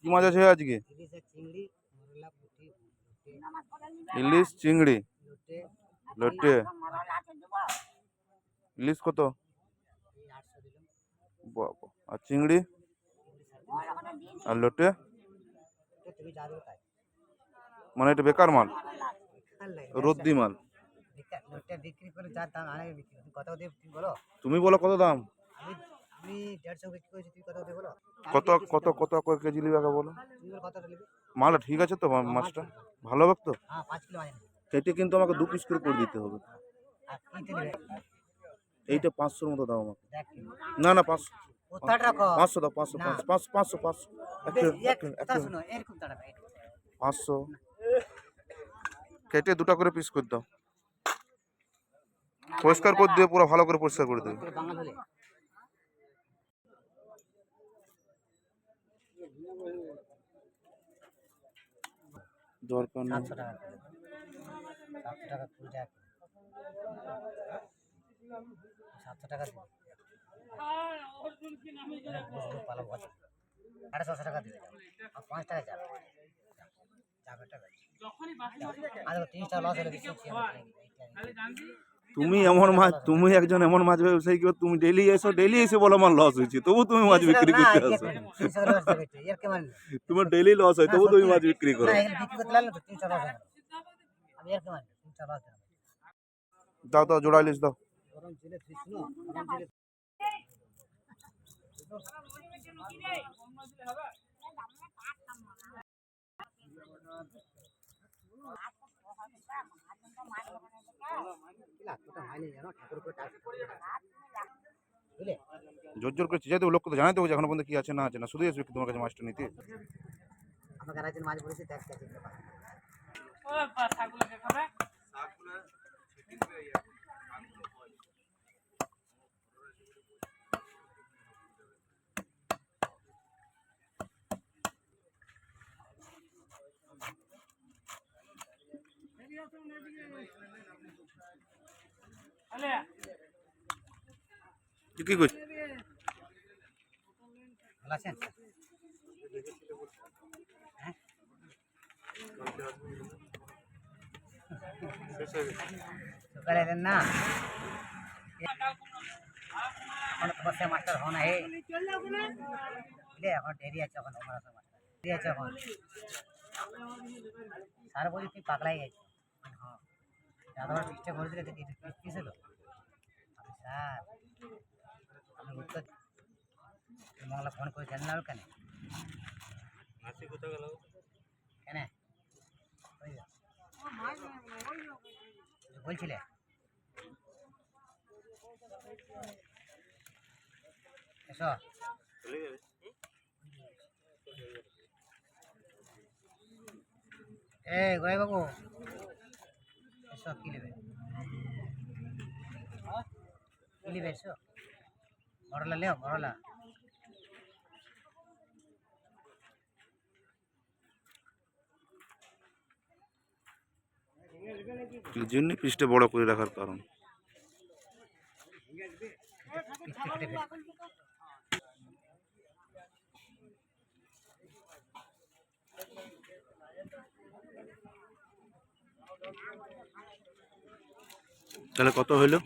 কি মাছ আছে আজকে? ইলিশ চিংড়ি। লোটে। ইলিশ কত? আর চিংড়ি? আর লোটে? মানে এটা বেকার মাল? রদ্দি মাল। বিক্রি করে যা দাম আগে বিক্রি কত দেবে বলো তুমি বলো কত দাম? আমি আমি দেড়শো বিক্রি করেছি তুমি কত দেবে কত কত কত কেজি নিবে আগে বলো? ঠিক আছে তো মাছটা? ভালো হবে তো? হ্যাঁ কেটে কিন্তু আমাকে দু পিস করে করে দিতে হবে। নেবে? এইটা পাঁচশোর মতো দাও আমাকে। না না পাঁচশো। পাঁচশো দাও পাঁচশো। পাঁচশো পাঁচশো পাঁচশো। পাঁচশো। কেটে দুটো করে পিস করে দাও। পরিষ্কার করে দিয়ে পুরো ভালো করে পরিষ্কার করে দেবে পুরো বাঙাল হলে দরকার নেই সাতশো টাকা কুড়ি টাকা সাতশো টাকা দিবে আরে বুঝব পালো বছর সাড়ে ছশো টাকা দিবে। আর পাঁচ টাকা যাবে যাবে টাকা তিরিশ টাকা লস হলে বেশি হচ্ছে আমার এইটা- তুমি এমন মাছ তুমি একজন এমন মাছ ব্যবসায়ী কেউ তুমি ডেলি এসো ডেলি এসে বলো আমার লস হয়েছে তবু তুমি মাছ বিক্রি না, করতে এর আসো কে- তিনশো টাকা লস যাবে একটু, এর কেমন? তোমার ডেলি লস হয় তবু তুমি মাছ বিক্রি করো না, এখানে বিক্রি করতে লাগলে বুঝলে জোর জোর করে চেঁচাতে হবে, লোককে তো জানাতে হবে যে এখনো পর্যন্ত কি আছে না আছে না শুধু আসবে কি তোমার কাছে মাছটা নিতে আমাকে আরেকজন মাছ বলেছে দেখ কে দিতে পারে তুই কি করছিস ভালো আছেন হ্যাঁ? সকালে এলেন না এখন বসে মাস্টার হন হে বুঝলে এখন দেরি আছে এখন আমার মাস্টার দেরি আছে এখন স্যার বলি তুই পাগলাই গেছিস আমি, হ্যাঁ দাদাবার চেষ্টা করে দিলে কি ছিল? আমি স্যার আমি উত্তর মংলা ফোন করে জানি না আর কেন কেন? ওই যে। কিছু বলছিলে? এসো। এ গোয় বাবু এসো কি নেবে? কি নেবে এসো? বড়লা লেও বড়লা। এই জন্যই পিসটা বড় করে রাখার কারণ। তাহলে কত হইলো